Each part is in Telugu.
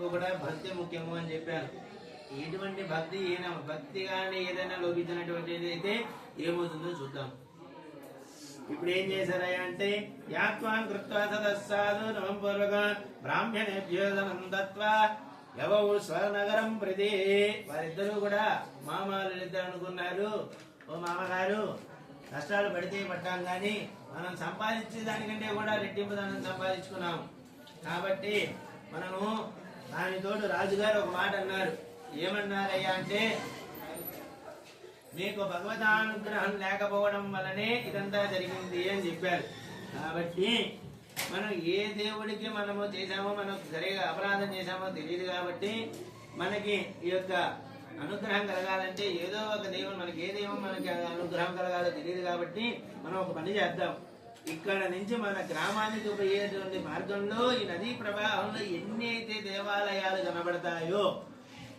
ఎక్కువ కూడా భక్తి ముఖ్యము అని చెప్పారు. ఎటువంటి భక్తి ఏదైనా భక్తి కానీ ఏదైనా లోపించినటువంటిది అయితే ఏమవుతుందో చూద్దాం. ఇప్పుడు ఏం చేశారయ్యా అంటే యాత్వాన్ కృత్వా సదస్సాదు నవం పూర్వక బ్రాహ్మణేభ్యో ధనం దత్వా యవౌ స్వనగరం ప్రతి. వారిద్దరూ కూడా మామలు ఇద్దరు అనుకున్నారు. ఓ మామగారు కష్టాలు పడితే పట్టాం కానీ మనం సంపాదించే దానికంటే కూడా రెట్టింపు దానం సంపాదించుకున్నాం. కాబట్టి మనము దానితోడు రాజుగారు ఒక మాట అన్నారు. ఏమన్నారయ్యా అంటే మీకు భగవతానుగ్రహం లేకపోవడం వల్లనే ఇదంతా జరిగింది అని చెప్పారు. కాబట్టి మనం ఏ దేవుడికి మనము చేశామో మనం సరిగా అపరాధం చేశామో తెలియదు కాబట్టి మనకి ఈ యొక్క అనుగ్రహం కలగాలంటే ఏదో ఒక దైవం మనకి ఏ దైవం మనకి అనుగ్రహం కలగాలో తెలియదు కాబట్టి మనం ఒక పని చేద్దాం. ఇక్కడ నుంచి మన గ్రామానికి పోయేటువంటి మార్గంలో ఈ నదీ ప్రవాహంలో ఎన్ని అయితే దేవాలయాలు కనబడతాయో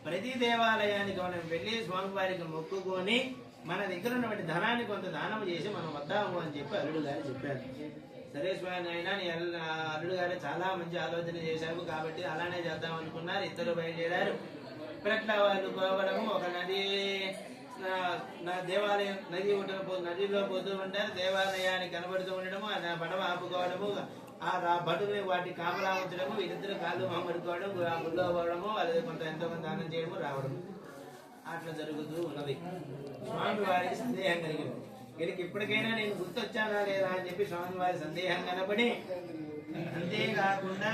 ప్రతి దేవాలయానికి మనం వెళ్ళి స్వామివారికి మొక్కుకొని మన దగ్గర ఉన్నటువంటి ధనాన్ని కొంత దానం చేసి మనం వద్దాము అని చెప్పి అల్లుడు గారు చెప్పారు. సరే స్వామి అయినా అల్లుడు గారు చాలా మంచి ఆలోచన చేశారు కాబట్టి అలానే చేద్దాం అనుకున్నారు. ఇద్దరు బయలుదేరారు. ఇప్పుడట్లా వాళ్ళు పోవడము ఒక నది దేవాలయం నది ఉండడం నదిలో పోతూ ఉంటారు దేవాలయాన్ని కనబడుతూ ఉండడము ఆ నా పడవ ఆపుకోవడము ఆ భటుని వాటి కాపలా ఉంచడము వీరిద్దరు కాళ్ళు మామడుకోవడం ఆ గుళ్ళో పోవడము అలాగే కొంత ఎంతో కొంత దానం చేయడము రావడము. అట్లా జరుగుతూ ఉన్నది. స్వామి వారికి సందేహం కలిగింది. వీరికి ఇప్పటికైనా నేను గుర్తొచ్చానా లేదా అని చెప్పి స్వామి వారి సందేహం కనబడి అంతేకాకుండా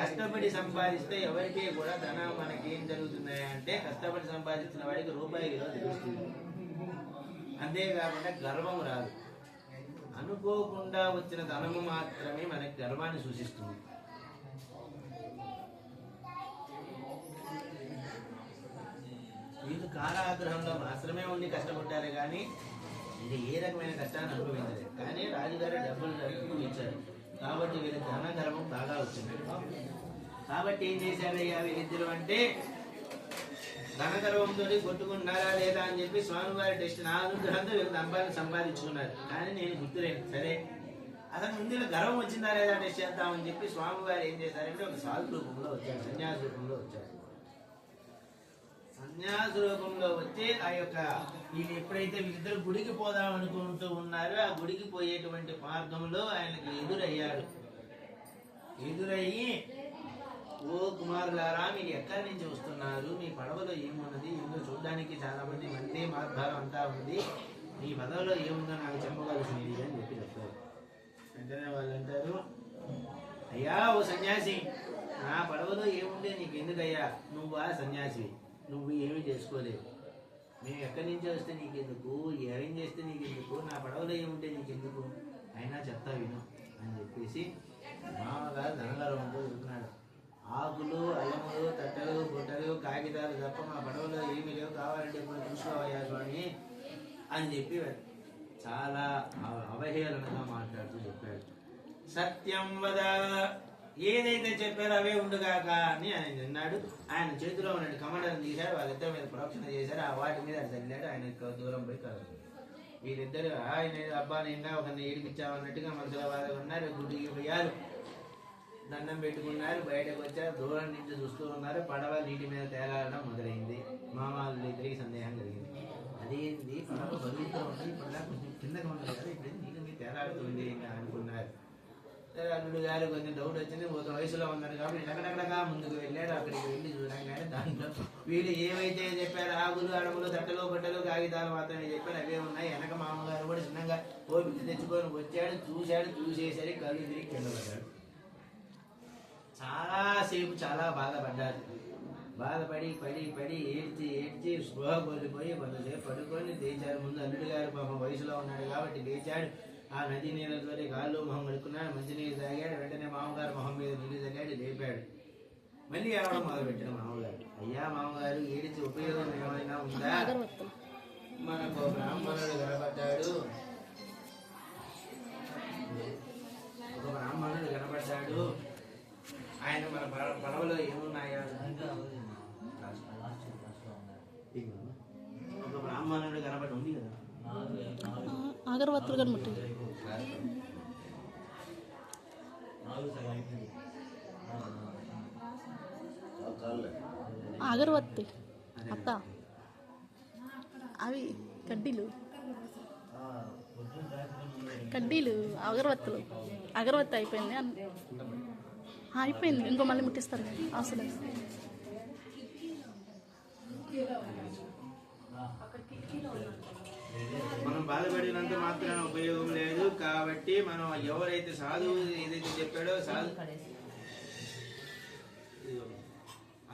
కష్టపడి సంపాదిస్తే ఎవరికి కూడా ధనం మనకి ఏం జరుగుతున్నాయి అంటే కష్టపడి సంపాదించిన వాడికి రూపాయి విలువ తెలుస్తుంది. అంతేకాకుండా గర్వం రాదు. అనుకోకుండా వచ్చిన ధనము మాత్రమే మనకి గర్వాన్ని సూచిస్తుంది. వీళ్ళు కారాగ్రహంలో మాత్రమే ఉండి కష్టపడ్డారు కానీ ఇది ఏ రకమైన కష్టాన్ని అనుభవించలేదు. కానీ రాజుగారు డబ్బులు డబ్బులు ఇచ్చారు. కాబట్టి వీళ్ళ ధన గర్వం బాగా వచ్చింది. కాబట్టి ఏం చేశారయ్యా వీళ్ళిద్దరు అంటే ధనగర్వంతో కొట్టుకుంటున్నారా లేదా అని చెప్పి స్వామివారి టెస్ట్ నా అనుగ్రహంతో వీళ్ళు సంపాదన సంపాదించుకున్నారు. కానీ నేను గుర్తులేను. సరే. అసలు ముందు గర్వం వచ్చిందా లేదా టెస్ట్ చేద్దామని చెప్పి స్వామివారు ఏం చేశారంటే ఒక సాధు రూపంలో వచ్చారు సన్యాస రూపంలో వచ్చారు. సన్యాస రూపంలో వచ్చి ఆ యొక్క వీళ్ళు ఎప్పుడైతే వీళ్ళిద్దరు గుడికి పోదాం అనుకుంటూ ఉన్నారో ఆ గుడికి పోయేటువంటి మార్గంలో ఆయనకి ఎదురయ్యాడు. ఎదురయ్యి ఓ కుమారులారా మీరు ఎక్కడి నుంచి వస్తున్నారు? మీ పడవలో ఏమున్నది? ఇందులో చూడడానికి చాలా మంది మంది మార్గాలు అంతా ఉంది. మీ పదవిలో ఏముందో నాకు చెప్పవలసింది అని చెప్పి చెప్పారు. వెంటనే వాళ్ళు అంటారు అయ్యా ఓ సన్యాసి నా పడవలో ఏముంది? నీకు ఎందుకయ్యా నువ్వా సన్యాసి? నువ్వు ఏమీ చేసుకోలేవు. మేము ఎక్కడి నుంచి వస్తే నీకెందుకు? అరేంజ్ చేస్తే నీకెందుకు? నా పడవలో ఏముంటే నీకెందుకు? అయినా చెప్తా విను అని చెప్పేసి మామగారు ధనగర్వంతో చెప్తున్నాడు ఆకులు అల్లములు తట్టలు బుట్టలు కాగితాలు తప్ప మా పడవలో ఏమీ లేవు. కావాలంటే ఇప్పుడు చూసుకోవయ్యా స్వామి అని చెప్పి చాలా అవహేళనగా మాట్లాడుతూ చెప్పాడు. సత్యం వద ఏదైతే చెప్పారో అవే ఉండుగాక అని ఆయన అన్నాడు. ఆయన చేతిలో ఉన్న కమండలం తీశారు. వాళ్ళిద్దరి మీద ప్రోక్షణ చేశారు. ఆ వాటి మీద ఆయన చల్లాడు ఆయన దూరం పోయి కలరు వీళ్ళిద్దరు ఆయన అబ్బా నిన్న ఒకరిని ఏడిపించామన్నట్టుగా మనసులో వాళ్ళు ఉన్నారు. గుడికి పోయారు. దండం పెట్టుకున్నారు. బయటకు వచ్చారు. దూరం నుంచి చూస్తూ ఉన్నారు. పడవ నీటి మీద తేలాడడం మొదలైంది. మామాలు ఇద్దరికి సందేహం కలిగింది. అదేంది? పడవ బరువుతో ఉంది. ఇప్పుడు కొంచెం కిందకి ఉన్నది కదా. ఇప్పుడు నీటి మీద తేలాడుతుంది అనుకున్నారు. అల్లుడు గారు కొంచెం డౌట్ వచ్చింది ఒక వయసులో ఉన్నారు కాబట్టి ఎక్కడెక్కడగా ముందుకు వెళ్ళాడు అక్కడికి వెళ్ళి చూడంగానే దాంట్లో వీళ్ళు ఏవైతే చెప్పారు ఆగులు అడవులు తట్టలు బట్టలు కాగితాలు మాత్రమే చెప్పారు అవే ఉన్నాయి. వెనక మామగారు కూడా చిన్నగా ఓపిక తెచ్చుకొని వచ్చాడు చూశాడు చూసేసరికి కళ్ళు తిరిగి కిందపడ్డాడు చాలాసేపు చాలా బాధపడ్డారు. బాధపడి పడి పడి ఏడ్చి ఏడ్చి స్పృహ కోల్పోయి కొంతసేపు పడుకొని లేచారు. ముందు అల్లుడు గారు పాపం వయసులో ఉన్నాడు కాబట్టి లేచాడు. ఆ నది నీళ్ళతోటి కాళ్ళు మొహం కడుక్కున్నాడు మంచినీళ్ళు తాగాడు. వెంటనే మామగారు మొహం మీద నీళ్ళు తాగాడు లేపాడు. మళ్ళీ ఏడవడం మొదలుపెట్టాడు మామగారు. అయ్యా మామగారు ఏడిచి ఉపయోగం ఏమైనా ఉందా? మనకు బ్రాహ్మణుడు కనబడ్డాడు ఒక బ్రాహ్మణుడు కనబడ్డాడు ఆయన మన పడవలో ఏమున్నాయా ఒక బ్రాహ్మణుడు కనబడి ఉంది కదా? అగరవత్తులు కనబట్టింది అగరవత్తి. అత్త. అవి కడ్డీలు. కడ్డీలు అగరవత్తులు. అగరవత్తి అయిపోయింది అయిపోయింది. ఇంకో మళ్ళీ ముట్టిస్తారు. అవసరం మనం బాధపడినంత మాత్రాన ఉపయోగం లేదు కాబట్టి మనం ఎవరైతే సాధువు ఏదైతే చెప్పాడో సాధు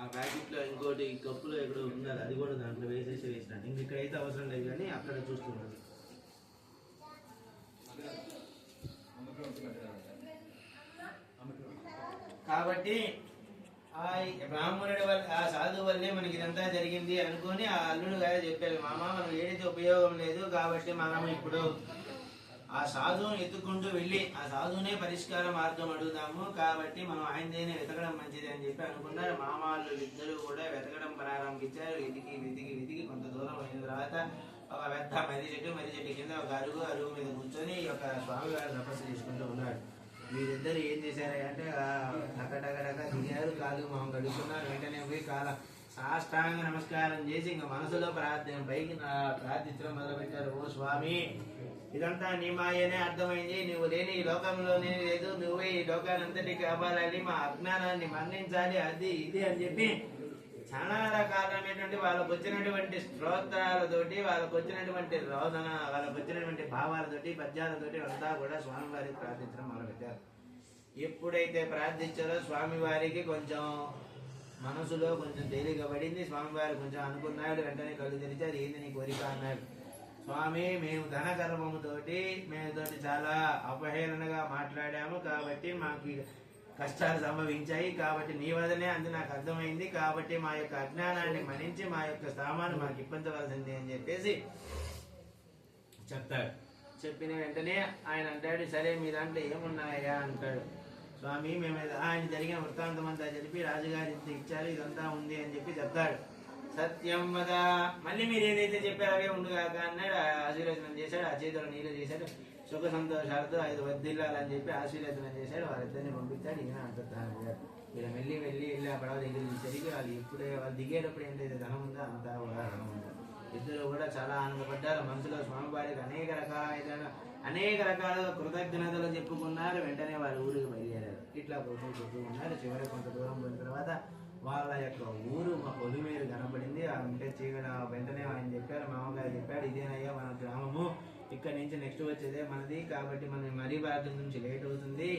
ఆ ప్యాకెట్లో ఇంకోటి కప్పులో ఎక్కడో ఉండాలి. అది కూడా దాంట్లో వేసేసి వేసినాను ఇంక ఇక్కడైతే అవసరం లేదు కానీ అక్కడ చూస్తున్నాను. కాబట్టి బ్రాహ్మణుడి వల్ల ఆ సాధువు వల్లే మనకి ఇదంతా జరిగింది అనుకొని ఆ అల్లుడు గారు చెప్పారు మామ మనం ఏదైతే ఉపయోగం లేదు కాబట్టి మనం ఇప్పుడు ఆ సాధువుని ఎత్తుకుంటూ వెళ్ళి ఆ సాధువునే పరిష్కార మార్గం అడుగుదాము కాబట్టి మనం ఆయనదేనే వెతకడం మంచిది అని చెప్పి అనుకున్నారు. మామాళ్ళు ఇద్దరు కూడా వెతకడం ప్రారంభించారు. వెతికి వెతికి వెతికి కొంత దూరం అయిన తర్వాత ఒక పెద్ద మర్రి చెట్టు మర్రి చెట్టు కింద ఒక అరుగు అరుగు మీద కూర్చొని ఈ యొక్క స్వామి గారు తపస్సు చేసుకుంటూ ఉన్నాడు. మీరిద్దరు ఏం చేశారంటే అంటే ఆ టక కాదు టక దిగారు కాలు మొహం కడుక్కున్నారు. వెంటనే పోయి కాల సాష్టాంగ నమస్కారం చేసి ఇంకా మనసులో ప్రార్థన పైకి ప్రార్థించడం మొదలుపెట్టారు. ఓ స్వామి ఇదంతా నీ మాయనే అర్థమైంది. నువ్వు లేని ఈ లోకంలోనే లేదు. నువ్వే ఈ లోకానంతటి కాపాడాలి. మా అజ్ఞానాన్ని మన్నించాలి. అది ఇది అని చెప్పి చాలా రకాలైనటువంటి వాళ్ళకు వచ్చినటువంటి స్తోత్రాలతోటి వాళ్ళకు వచ్చినటువంటి రోదన వాళ్ళకు వచ్చినటువంటి భావాలతోటి పద్యాలతోటి అంతా కూడా స్వామివారికి ప్రార్థించడం మొదలుపెట్టారు. ఎప్పుడైతే ప్రార్థించారో స్వామివారికి కొంచెం మనసులో కొంచెం తేలిక పడింది. స్వామివారు కొంచెం అనుకున్నాడు వెంటనే కళ్ళు తెరిచారు ఏంది నీ కోరిక అన్నాడు. స్వామి మేము ధన గర్వముతోటి మేము తోటి చాలా అపహేళనగా మాట్లాడాము కాబట్టి మాకు కష్టాలు సంభవించాయి. కాబట్టి నీ వదనే అంది నాకు అర్థమైంది. కాబట్టి మా యొక్క అజ్ఞానాన్ని మన్నించి మా యొక్క సామాను మాకు ఇప్పించవలసింది అని చెప్పేసి చెప్తాడు. చెప్పిన వెంటనే ఆయన అంటాడు సరే మీ దాంట్లో ఏమున్నాయా? అంటాడు. స్వామి మేము ఆయన జరిగిన వృత్తాంతం అంతా చెప్పి రాజుగారి ఇంత ఇచ్చారు. ఇదంతా ఉంది అని చెప్పి చెప్తాడు. సత్యం వద. మళ్ళీ మీరు ఏదైతే చెప్పారో అవే ఉండుగాక అన్నాడు. ఆ ఆశీర్వచనం చేశాడు ఆ చేతిలో నీళ్ళు చేశాడు సుఖ సంతోషాలతో ఐదు వద్దిల్లాలని చెప్పి ఆశీర్వచనం చేశాడు. వారిద్దరిని పంపించాడు. ఈయన అంటున్నాడు ఇలా వెళ్ళి వెళ్ళి వెళ్ళి ఆ పడవ దగ్గర సరిగ్గా వాళ్ళు ఇప్పుడే వాళ్ళు దిగేటప్పుడు ఏంటైతే ధనం ఉందో అంతా కూడా ధనం ఉందా. ఇద్దరు కూడా చాలా ఆనందపడ్డారు. మనసులో స్వామివారికి అనేక రకాలైన అనేక రకాల కృతజ్ఞతలు చెప్పుకున్నారు. వెంటనే వారి ఊరికి బయలుదేరారు. ఇట్లా పోతూ పోతూ ఉన్నారు. చివరి కొంత దూరం పోయిన తర్వాత వాళ్ళ యొక్క ఊరు మా పొలిమేరు కనపడింది ఆ అంటే చీకట వెంటనే ఆయన చెప్పారు. మామగారు చెప్పాడు ఇదేనయ్యా మన గ్రామము. ఇక్కడ నుంచి నెక్స్ట్ వచ్చేదే మనది. కాబట్టి మన మరీ భారతం నుంచి లేట్ అవుతుంది.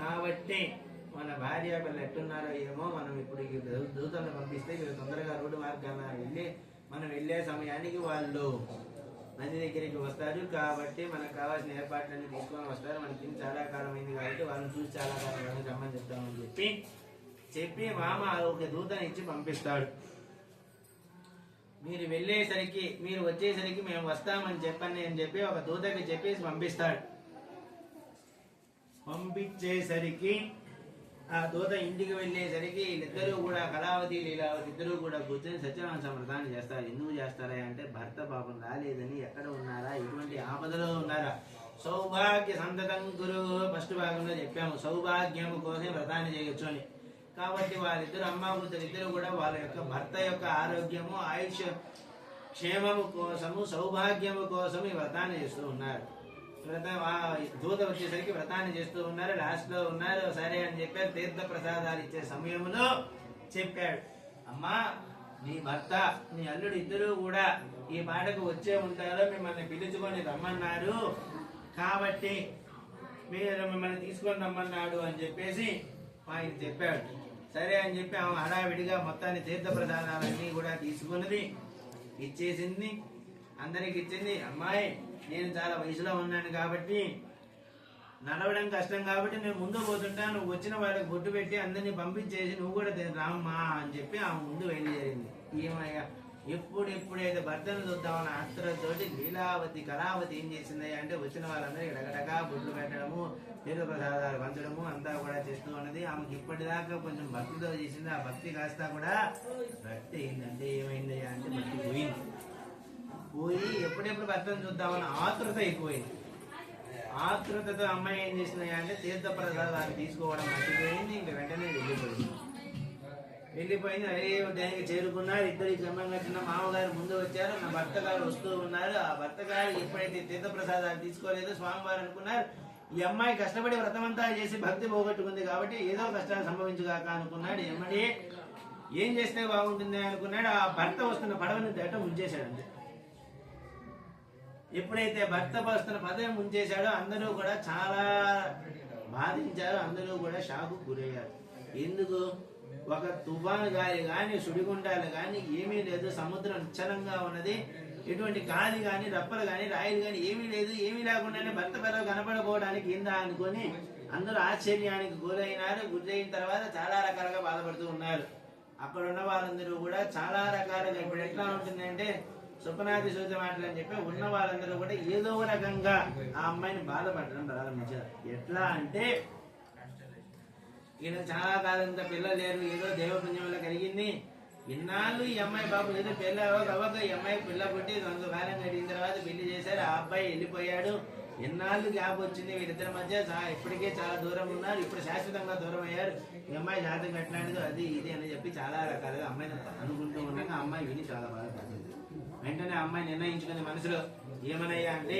కాబట్టి మన భార్య పిల్లలు ఎట్టున్నారో ఏమో మనం ఇప్పుడు దూతలను పంపిస్తే వీళ్ళు తొందరగా రోడ్డు మార్గాన వెళ్ళి మనం వెళ్ళే సమయానికి వాళ్ళు నది దగ్గరికి వస్తారు. కాబట్టి మనకు కావాల్సిన ఏర్పాట్లన్నీ తీసుకొని వస్తారు. మనకి చాలా కాలమైంది కాబట్టి వాళ్ళని చూసి చాలా కాలం రమ్మని చెప్తామని చెప్పి చెప్పి మామ ఒక దూతని ఇచ్చి పంపిస్తాడు. మీరు వెళ్ళేసరికి మీరు వచ్చేసరికి మేము వస్తామని చెప్పండి అని చెప్పి ఒక దూతకి చెప్పేసి పంపిస్తాడు. పంపించేసరికి ఆ దూత ఇంటికి వెళ్ళేసరికి వీళ్ళిద్దరూ కూడా కళావతి లీలావతి ఇద్దరు కూడా కూర్చొని సత్యనారాయణ సమృద్ధాన్ని చేస్తారు. ఎందుకు చేస్తారా అంటే భర్త పాపం రాలేదని ఎక్కడ ఉన్నారా? ఎటువంటి ఆపదలో ఉన్నారా? సౌభాగ్య సంతతం గురు. ఫస్ట్ భాగంలో చెప్పాము. సౌభాగ్యము కోసం వ్రతాన్ని చేయొచ్చు అని. కాబట్టి వాళ్ళిద్దరు అమ్మ ఇద్దరు కూడా వాళ్ళ యొక్క భర్త యొక్క ఆరోగ్యము ఆయుష్ క్షేమము కోసము సౌభాగ్యము కోసం ఈ వ్రతాన్ని చేస్తూ ఉన్నారు. వ్రత దూత వచ్చేసరికి వ్రతాన్ని చేస్తూ ఉన్నారు లాస్ట్లో ఉన్నారు సరే అని చెప్పారు తీర్థ ప్రసాదాలు ఇచ్చే సమయంలో చెప్పాడు. అమ్మా నీ భర్త నీ అల్లుడు ఇద్దరు కూడా ఈ పాటకు వచ్చే ఉంటారో మిమ్మల్ని పిలుచుకొని రమ్మన్నారు. కాబట్టి మీరు మిమ్మల్ని తీసుకొని రమ్మన్నాడు అని చెప్పేసి ఆయన చెప్పాడు. సరే అని చెప్పి ఆమె హడావిడిగా మొత్తాన్ని తీర్థ ప్రధానాలన్నీ కూడా తీసుకున్నది. ఇచ్చేసింది. అందరికి ఇచ్చింది అమ్మాయి నేను చాలా వయసులో ఉన్నాను కాబట్టి నడవడం కష్టం కాబట్టి నేను ముందు పోతుంటా నువ్వు వచ్చిన వాళ్ళకి బొట్టు పెట్టి అందరినీ పంపించేసి నువ్వు కూడా రామ్మా అని చెప్పి ఆమె ముందు బయలుదేరింది. ఏమయ్యా? ఎప్పుడు ఎప్పుడైతే భర్తను చూద్దామన్న ఆత్రతోటి లీలావతి కళావతి ఏం చేసింది అంటే వచ్చిన వాళ్ళందరూ డగడగా బొట్లు పెట్టడము తీర్థప్రసాదాలు పంచడము అంతా కూడా చేస్తూ ఉన్నది. ఆమెకి ఇప్పటిదాకా కొంచెం భక్తితో చేసింది. ఆ భక్తి కాస్త కూడా భక్తి అయిందంటే ఏమైంది అంటే భక్తి పోయింది. పోయి ఎప్పుడెప్పుడు భర్తను చూద్దామని ఆతృత అయిపోయింది. ఆతృతతో అమ్మాయి ఏం చేసింది అంటే తీర్థ ప్రసాదాలు తీసుకోవడం మర్చిపోయింది. ఇంక వెంటనే వెళ్ళిపోయింది. వెళ్ళిపోయింది దానికి చేరుకున్నారు ఇద్దరికి క్రమంగా చిన్న మామగారు ముందు వచ్చారు నా భర్త గారు వస్తూ ఉన్నారు. ఆ భర్త గారు ఎప్పుడైతే తీర్థప్రసాదాలు తీసుకోలేదో స్వామివారు అనుకున్నారు ఈ అమ్మాయి కష్టపడి వ్రతమంతా చేసి భక్తి పోగొట్టుకుంది కాబట్టి ఏదో కష్టాలు సంభవించుగాక అనుకున్నాడు. ఎమ్మడి ఏం చేస్తే బాగుంటుంది అనుకున్నాడు. ఆ భర్త వస్తున్న పడవని దాట ముంచేశాడు ఎప్పుడైతే భర్త వస్తున్న పదవి ముంచేశాడో అందరూ కూడా చాలా బాధించారు అందరూ కూడా షాకు గురయ్యారు. ఎందుకు? ఒక తుఫాను గాలి కానీ సుడిగుండాలు కానీ ఏమీ లేదు. సముద్రం నిశ్చలంగా ఉన్నది. ఎటువంటి గాలి కానీ రప్పలు కానీ రాయిలు కానీ ఏమీ లేదు. ఏమీ లేకుండానే భర్త పిల్లలు కనపడకపోవడానికి ఏందా అనుకొని అందరూ ఆశ్చర్యానికి గురైనారు. గురైన తర్వాత చాలా రకాలుగా బాధపడుతూ ఉన్నారు. అక్కడ ఉన్న వాళ్ళందరూ కూడా చాలా రకాలుగా ఇప్పుడు ఎట్లా ఉంటుందంటే సుపనాది సూచన మాటలు అని చెప్పి ఉన్న వాళ్ళందరూ కూడా ఏదో ఒక రకంగా ఆ అమ్మాయిని బాధపడడం ప్రారంభించారు. ఎట్లా అంటే ఈయన చాలా కాలంతో పిల్లలు లేరు. ఏదో దేవపుణ్యం వల్ల కలిగింది. ఇన్నాళ్ళు ఈ అమ్మాయి బాబు ఏదో పెళ్ళి అవ్వక ఈ అమ్మాయి పిల్ల పుట్టి కొంత కాలం గడిగిన తర్వాత పెళ్ళి చేశారు. ఆ అబ్బాయి వెళ్ళిపోయాడు. ఎన్నాళ్ళు గ్యాప్ వచ్చింది. వీరిద్దరి మధ్య ఇప్పటికే చాలా దూరం ఉన్నారు. ఇప్పుడు శాశ్వతంగా దూరం అయ్యారు. ఈ అమ్మాయి జాతకం కట్టలేదు అది ఇది అని చెప్పి చాలా రకాలుగా అమ్మాయిని అనుకుంటూ ఉండగా ఆ అమ్మాయి విని చాలా బాధపడుతుంది. వెంటనే అమ్మాయి నిర్ణయించుకుని మనసులో ఏమనయ్యా అంటే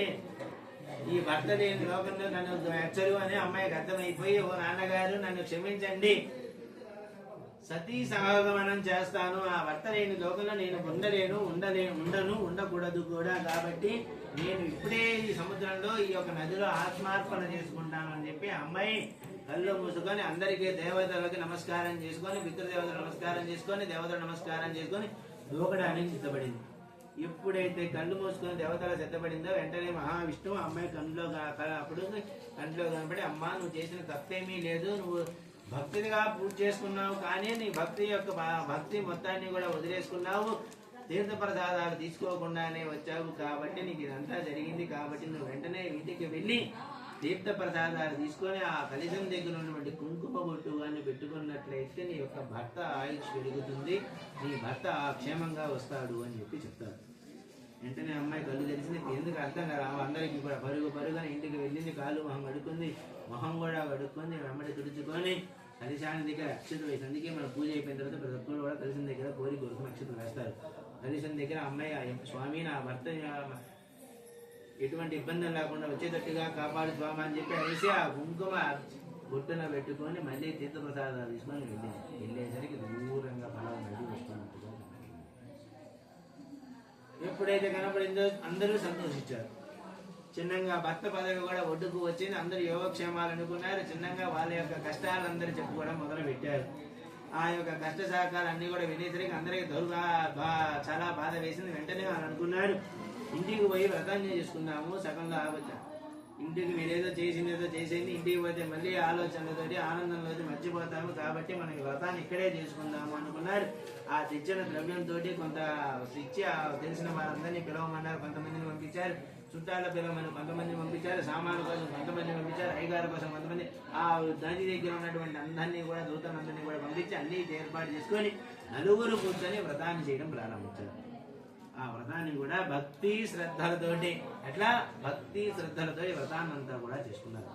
ఈ భర్త లేని లోకంలో నన్ను హెచ్చరు అని అమ్మాయికి అర్థమైపోయి ఓ నాన్నగారు నన్ను క్షమించండి. సతీ సహగమనం చేస్తాను. ఆ భర్త లేని లోకంలో నేను ఉండలేను ఉండలే ఉండను ఉండకూడదు కూడా. కాబట్టి నేను ఇప్పుడే ఈ సముద్రంలో ఈ యొక్క నదిలో ఆత్మార్పణ చేసుకుంటాను అని చెప్పి అమ్మాయి కళ్ళు మూసుకొని అందరికీ దేవతలకు నమస్కారం చేసుకొని పితృదేవతలకు నమస్కారం చేసుకొని దేవతలకు నమస్కారం చేసుకొని దూకడానికి సిద్ధపడింది. ఎప్పుడైతే కళ్ళు మూసుకుని దేవతల సిద్ధపడిందో వెంటనే మహావిష్ణువు అమ్మాయి కళ్ళలో కా- అప్పుడు కంట్లో కనబడి అమ్మా నువ్వు చేసిన తప్పేమీ లేదు నువ్వు భక్తిగా పూజ చేసుకున్నావు కానీ నీ భక్తి యొక్క భక్తి మొత్తాన్ని కూడా వదిలేసుకున్నావు. తీర్థప్రసాదాలు తీసుకోకుండానే వచ్చావు కాబట్టి నీకు ఇదంతా జరిగింది కాబట్టి నువ్వు వెంటనే ఇంటికి వెళ్ళి తీర్థ ప్రసాదాలు తీసుకొని ఆ కలిసం దగ్గర ఉన్నటువంటి కుంకుమ బొట్టు కానీ పెట్టుకున్నట్లయితే నీ యొక్క భర్త ఆయుష్ పెరుగుతుంది నీ భర్త క్షేమంగా వస్తాడు అని చెప్పి చెప్తారు. వెంటనే అమ్మాయి కళ్ళు తెలిసింది ఎందుకు అర్థం కదా? అందరికి అందరికీ కూడా పరుగు పరుగున ఇంటికి వెళ్ళింది కాళ్ళు మొహం కడుక్కుంది మొహం కూడా కడుక్కుంది వెంబడి తుడుచుకొని కలిశాని దగ్గర అక్షతలు వేసి అందుకే మన పూజ అయిపోయిన తర్వాత ప్రతి ఒక్కరు కూడా కలిసిన దగ్గర కోరి కోరుకుని అక్షతలు వేస్తారు. కలిసిన దగ్గర అమ్మాయి ఆ స్వామి నా భర్త ఎటువంటి ఇబ్బంది లేకుండా వచ్చేటట్టుగా కాపాడు స్వామి అని చెప్పి అనేసి ఆ కుంకుమ బొట్టున పెట్టుకొని మళ్ళీ తీర్థప్రసాదాలు తీసుకొని వెళ్ళింది వెళ్ళేసరికి దూరంగా పొలం నడి వస్తున్నట్టుగా ఎప్పుడైతే కనపడిందో అందరూ సంతోషించారు. చిన్నంగా భర్త పదవి కూడా ఒడ్డుకు వచ్చింది. అందరూ యోగక్షేమాలు అనుకున్నారు. చిన్నంగా వాళ్ళ యొక్క కష్టాలు అందరూ చెప్పుకోవడం మొదలు పెట్టారు ఆ యొక్క కష్ట సహకారాలు అన్ని కూడా వినేసరికి అందరికీ దొరుగా బా చాలా బాధ వేసింది. వెంటనే వాళ్ళు అనుకున్నారు ఇంటికి పోయి వ్రతాన్ని చేసుకుందాము సగంలో ఆపచ్చ ఇంటికి మీరేదో చేసిందేదో చేసేది ఇంటికి పోతే మళ్ళీ ఆలోచనలతోటి ఆనందంలో మర్చిపోతాము కాబట్టి మనం వ్రతాన్ని ఇక్కడే చేసుకుందాము అనుకున్నారు. ఆ తెచ్చిన ద్రవ్యంతో కొంత ఇచ్చి ఆ తెలిసిన వారందరినీ పిలవమన్నారు కొంతమందిని పంపించారు. చుట్టాల పిలవమని కొంతమంది పంపించారు సామాను కోసం కొంతమంది పంపించారు అయ్యగారి కోసం కొంతమంది. ఆ నది దగ్గర ఉన్నటువంటి అందరినీ కూడా దూతలందరినీ కూడా పంపించి అన్ని ఏర్పాటు చేసుకొని నలుగురు కూర్చొని వ్రతాన్ని చేయడం ప్రారంభించారు. ఆ వ్రతాన్ని కూడా భక్తి శ్రద్ధలతోటి అట్లా భక్తి శ్రద్ధలతో వ్రతాన్ని అంతా కూడా చేసుకున్నారు.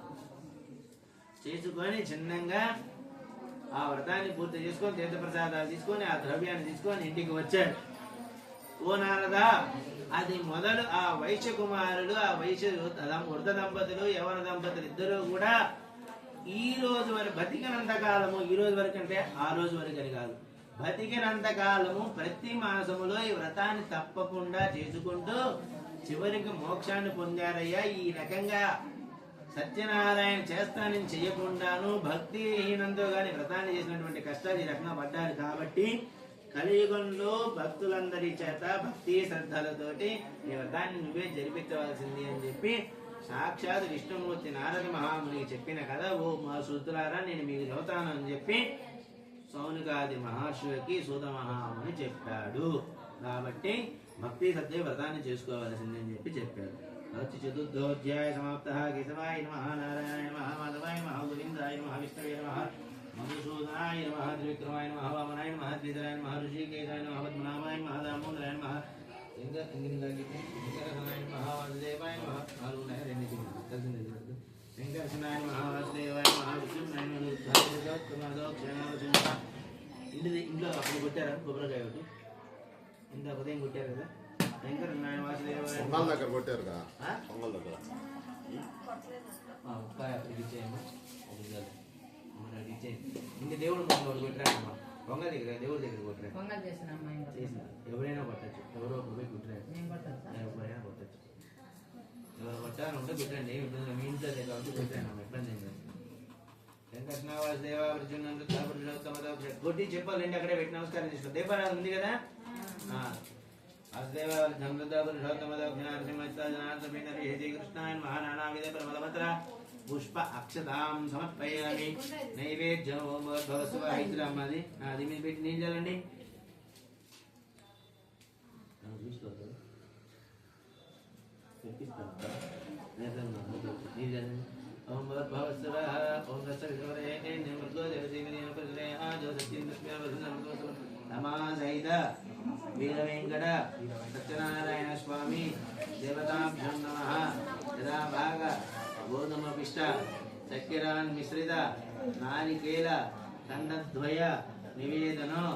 చేసుకొని చిన్నంగా ఆ వ్రతాన్ని పూర్తి చేసుకొని తీర్థప్రసాదాలు తీసుకొని ఆ ద్రవ్యాన్ని తీసుకొని ఇంటికి వచ్చాడు. ఓ నారదా అది మొదలు ఆ వైశ్య కుమారులు ఆ వైశ్య వృద్ధ దంపతులు యవన దంపతులు ఇద్దరు కూడా ఈ రోజు వరకు బతికినంత కాలము ఈ రోజు వరకు అంటే ఆ రోజు వరకు అని కాదు. బతికినంతకాలము ప్రతి మాసములో ఈ వ్రతాన్ని తప్పకుండా చేసుకుంటూ చివరికి మోక్షాన్ని పొందారయ్యా. ఈ రకంగా సత్యనారాయణ చేస్తానని చేయకుండాను భక్తిహీనంతో కానీ వ్రతాన్ని చేసినటువంటి కష్టాలు ఈ రకంగా పడ్డారు కాబట్టి కలియుగంలో భక్తులందరి చేత భక్తి శ్రద్ధలతోటి ఈ వ్రతాన్ని నువ్వే జరిపించవలసింది అని చెప్పి సాక్షాత్ విష్ణుమూర్తి నారద మహామునికి చెప్పిన కదా ఓ మా సూత్రారా నేను మీకు చదువుతాను అని చెప్పి సౌనికాది మహాశివకి సూతమహాముని చెప్పాడు. కాబట్టి భక్తి సత్య వ్రతాన్ని చేసుకోవలసింది అని చెప్పి చెప్పాడు. వచ్చి చతుర్థోధ్యాయ సమాప్త. కేశవాయ నమ. నారాయణ నమ. మాధవాయ నమ. గోవిందాయ నమ. విష్ణవే నమ. మధుసూదనాయ నమ. త్రివిక్రమాయ నమ. వామనాయ నమ. శ్రీధరాయ నమ. ఋషికేశాయ నమ. పద్మనాభాయ నమ. దామోదరాయ నమ. ఇంకా వెంకటరమణాయ నమ. వాసుదేవాయ నమ. నాలుగు ఉన్నాయి రెండు కలిసింది వెంకటరమణాయ నమ. వాసుదేవాయ నమ. రుద్రమాధవ క్షణావచన ఇంటి ఇంట్లో అప్పుడు కొట్టారా కొబ్బరికాయ ఒకటి ఇంత ఉదయం కొట్టారు కదా వెంకట నారాయణ వాసుదేవ పొంగల్ దగ్గర కొట్టారుగా ఆ? పొంగల్ దగ్గర ఆ, ఉప్పాయ అక్కడికి ఇచ్చేయమ్మా అది కాదు అమ్మ నాకు ఇచ్చేయండి ఇంక దేవుడు ముందు ఒకటి కొట్టిరాడమ్మా పొంగ దగ్గర దేవుడి దగ్గర కొట్టిరాడు పొంగల్ చేసిన అమ్మాయి చేసిన ఎవరైనా కొట్టచ్చు ఎవరో ఒకరు పోయి కుట్టిరాడు నేను కొట్టచ్చా ఎవరైనా కొట్టచ్చు ఎవరు కొట్టాలంటే కుట్టండి ఏమి ఇబ్బంది లేదు. మీ ఇంట్లో దగ్గర కాబట్టి కుట్టాను అమ్మ ఇబ్బంది ఏం గొడ్డి చెప్పాలండి అక్కడే పెట్టి నమస్కారం చేసుకో దీపారాధన ఉంది కదా? ఆ. వాసుదేవ ధర్మదాజ్ఞానసింహేజీ కృష్ణాయ మహానానావిధ ప్రమదమత్ర పుష్ప అక్షతాం సమర్పయామి. నైవేద్యం ఓం భవస్వ అది అది మీద పెట్టి నేను చల్లండి చూసుకోవాలి తెప్పిస్తాను నేతన్నా నీరు చల్లండి ఓం భవస్వ ఓం దశవిశ్వరే నిర్మృతో జగజీవిని ప్రజలే ఆ జ్యోతిష్యం నమాసైత వీర వెంకట సత్యనారాయణ స్వామి దేవతాభ్యం నమ యదా భాగ గోధుమపిష్ట చక్కెరాన్ మిశ్రిత నారికేల దండద్వయ నివేదనం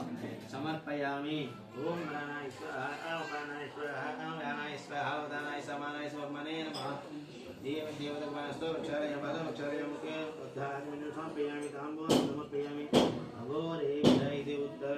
సమర్పయామి ఓం ప్రాణాయ స్వాహ ఓం ప్రాణాయ స్వాహ ఓం వ్యానాయ స్వాహ ఉదానాయ సమానాయ స్వర్మనే నమః దేవ దేవతమానస్తో వృక్షాలయ పద వృక్షాలయ ముఖే ఉద్ధారణ సమర్పయామి తాంబూలం సమర్పయామి అఘోరే ఇది ఉత్తర